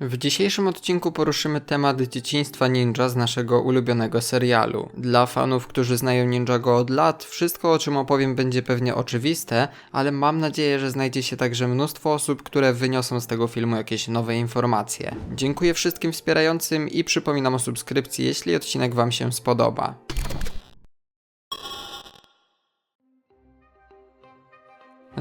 W dzisiejszym odcinku poruszymy temat dzieciństwa ninja z naszego ulubionego serialu. Dla fanów, którzy znają Ninjago od lat, wszystko o czym opowiem będzie pewnie oczywiste, ale mam nadzieję, że znajdzie się także mnóstwo osób, które wyniosą z tego filmu jakieś nowe informacje. Dziękuję wszystkim wspierającym i przypominam o subskrypcji, jeśli odcinek Wam się spodoba.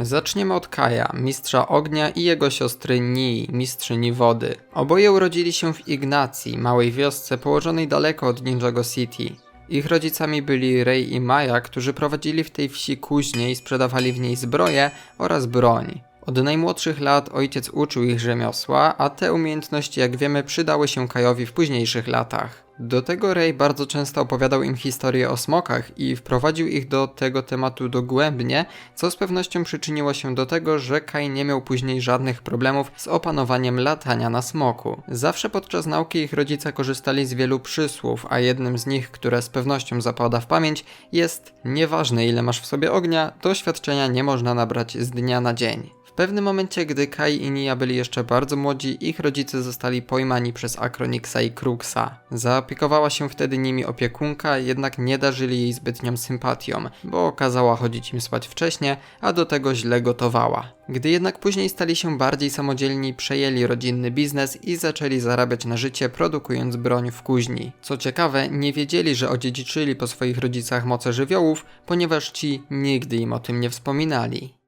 Zaczniemy od Kaja, mistrza ognia i jego siostry Nii, mistrzyni wody. Oboje urodzili się w Ignacji, małej wiosce położonej daleko od Ninjago City. Ich rodzicami byli Rei i Maja, którzy prowadzili w tej wsi kuźnię i sprzedawali w niej zbroję oraz broń. Od najmłodszych lat ojciec uczył ich rzemiosła, a te umiejętności, jak wiemy, przydały się Kajowi w późniejszych latach. Do tego Ray bardzo często opowiadał im historie o smokach i wprowadził ich do tego tematu dogłębnie, co z pewnością przyczyniło się do tego, że Kai nie miał później żadnych problemów z opanowaniem latania na smoku. Zawsze podczas nauki ich rodzice korzystali z wielu przysłów, a jednym z nich, które z pewnością zapada w pamięć, jest nieważne ile masz w sobie ognia, doświadczenia nie można nabrać z dnia na dzień. Pewnym momencie, gdy Kai i Nia byli jeszcze bardzo młodzi, ich rodzice zostali pojmani przez Akronixa i Kruxa. Zaopiekowała się wtedy nimi opiekunka, jednak nie darzyli jej zbytnią sympatią, bo kazała chodzić im spać wcześnie, a do tego źle gotowała. Gdy jednak później stali się bardziej samodzielni, przejęli rodzinny biznes i zaczęli zarabiać na życie, produkując broń w kuźni. Co ciekawe, nie wiedzieli, że odziedziczyli po swoich rodzicach moce żywiołów, ponieważ ci nigdy im o tym nie wspominali.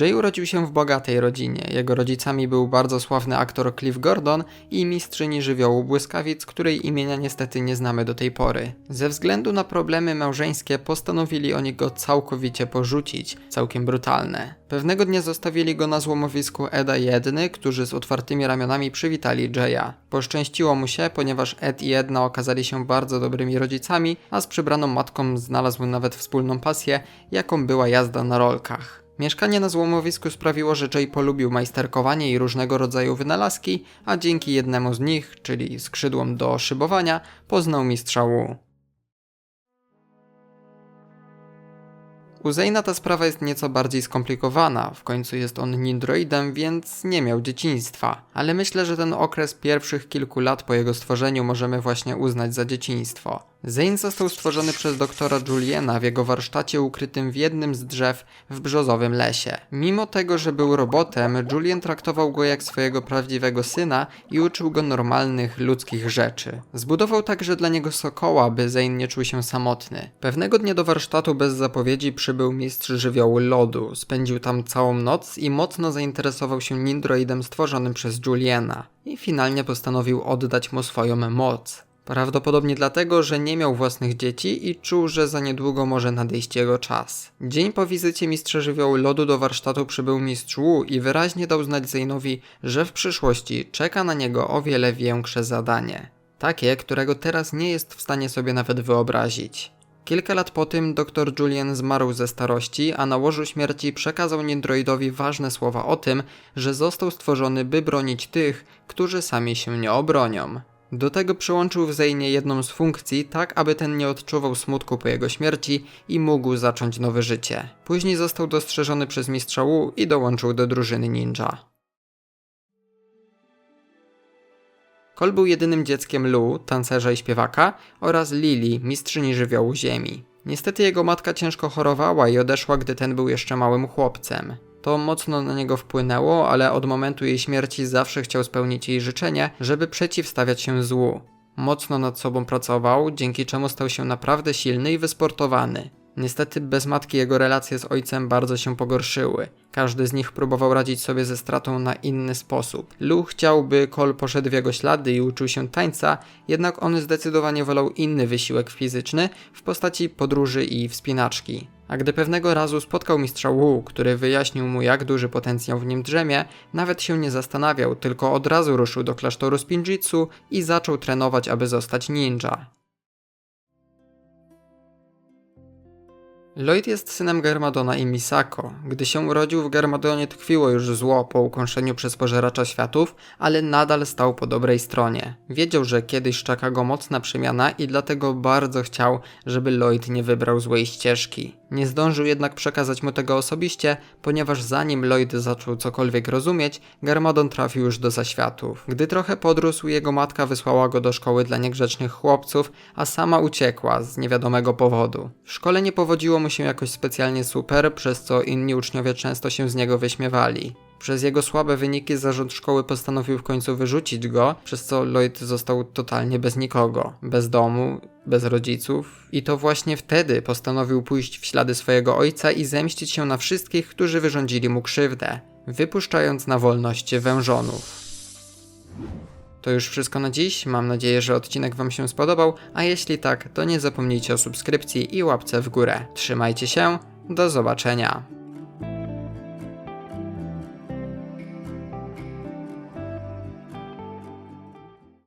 Jay urodził się w bogatej rodzinie. Jego rodzicami był bardzo sławny aktor Cliff Gordon i mistrzyni żywiołu błyskawic, której imienia niestety nie znamy do tej pory. Ze względu na problemy małżeńskie postanowili oni go całkowicie porzucić, całkiem brutalne. Pewnego dnia zostawili go na złomowisku Eda i Edny, którzy z otwartymi ramionami przywitali Jaya. Poszczęściło mu się, ponieważ Ed i Edna okazali się bardzo dobrymi rodzicami, a z przybraną matką znalazł nawet wspólną pasję, jaką była jazda na rolkach. Mieszkanie na złomowisku sprawiło, że Jay polubił majsterkowanie i różnego rodzaju wynalazki, a dzięki jednemu z nich, czyli skrzydłom do szybowania, poznał mistrza Wu. U Zayna ta sprawa jest nieco bardziej skomplikowana, w końcu jest on nindroidem, więc nie miał dzieciństwa. Ale myślę, że ten okres pierwszych kilku lat po jego stworzeniu możemy właśnie uznać za dzieciństwo. Zane został stworzony przez doktora Juliena w jego warsztacie ukrytym w jednym z drzew w brzozowym lesie. Mimo tego, że był robotem, Julien traktował go jak swojego prawdziwego syna i uczył go normalnych ludzkich rzeczy. Zbudował także dla niego sokoła, by Zane nie czuł się samotny. Pewnego dnia do warsztatu bez zapowiedzi przybył mistrz żywiołu lodu. Spędził tam całą noc i mocno zainteresował się nindroidem stworzonym przez Juliena. I finalnie postanowił oddać mu swoją moc. Prawdopodobnie dlatego, że nie miał własnych dzieci i czuł, że za niedługo może nadejść jego czas. Dzień po wizycie mistrza żywiołu lodu do warsztatu przybył mistrz Wu i wyraźnie dał znać Zainowi, że w przyszłości czeka na niego o wiele większe zadanie. Takie, którego teraz nie jest w stanie sobie nawet wyobrazić. Kilka lat po tym dr Julian zmarł ze starości, a na łożu śmierci przekazał Nindroidowi ważne słowa o tym, że został stworzony, by bronić tych, którzy sami się nie obronią. Do tego przyłączył w Zejnie jedną z funkcji, tak aby ten nie odczuwał smutku po jego śmierci i mógł zacząć nowe życie. Później został dostrzeżony przez mistrza Wu i dołączył do drużyny ninja. Kol był jedynym dzieckiem Lu, tancerza i śpiewaka, oraz Lili, mistrzyni żywiołu ziemi. Niestety jego matka ciężko chorowała i odeszła, gdy ten był jeszcze małym chłopcem. To mocno na niego wpłynęło, ale od momentu jej śmierci zawsze chciał spełnić jej życzenie, żeby przeciwstawiać się złu. Mocno nad sobą pracował, dzięki czemu stał się naprawdę silny i wysportowany. Niestety bez matki jego relacje z ojcem bardzo się pogorszyły. Każdy z nich próbował radzić sobie ze stratą na inny sposób. Lu chciał, by Cole poszedł w jego ślady i uczył się tańca, jednak on zdecydowanie wolał inny wysiłek fizyczny w postaci podróży i wspinaczki. A gdy pewnego razu spotkał mistrza Wu, który wyjaśnił mu jak duży potencjał w nim drzemie, nawet się nie zastanawiał, tylko od razu ruszył do klasztoru Spinjitzu i zaczął trenować, aby zostać ninja. Lloyd jest synem Garmadona i Misako. Gdy się urodził, w Garmadonie tkwiło już zło po ukąszeniu przez pożeracza światów, ale nadal stał po dobrej stronie. Wiedział, że kiedyś czeka go mocna przemiana i dlatego bardzo chciał, żeby Lloyd nie wybrał złej ścieżki. Nie zdążył jednak przekazać mu tego osobiście, ponieważ zanim Lloyd zaczął cokolwiek rozumieć, Garmadon trafił już do zaświatów. Gdy trochę podrósł, jego matka wysłała go do szkoły dla niegrzecznych chłopców, a sama uciekła z niewiadomego powodu. W szkole nie powodziło mu się jakoś specjalnie super, przez co inni uczniowie często się z niego wyśmiewali. Przez jego słabe wyniki zarząd szkoły postanowił w końcu wyrzucić go, przez co Lloyd został totalnie bez nikogo, bez domu, bez rodziców. I to właśnie wtedy postanowił pójść w ślady swojego ojca i zemścić się na wszystkich, którzy wyrządzili mu krzywdę, wypuszczając na wolność wężonów. To już wszystko na dziś. Mam nadzieję, że odcinek Wam się spodobał, a jeśli tak, to nie zapomnijcie o subskrypcji i łapce w górę. Trzymajcie się, do zobaczenia.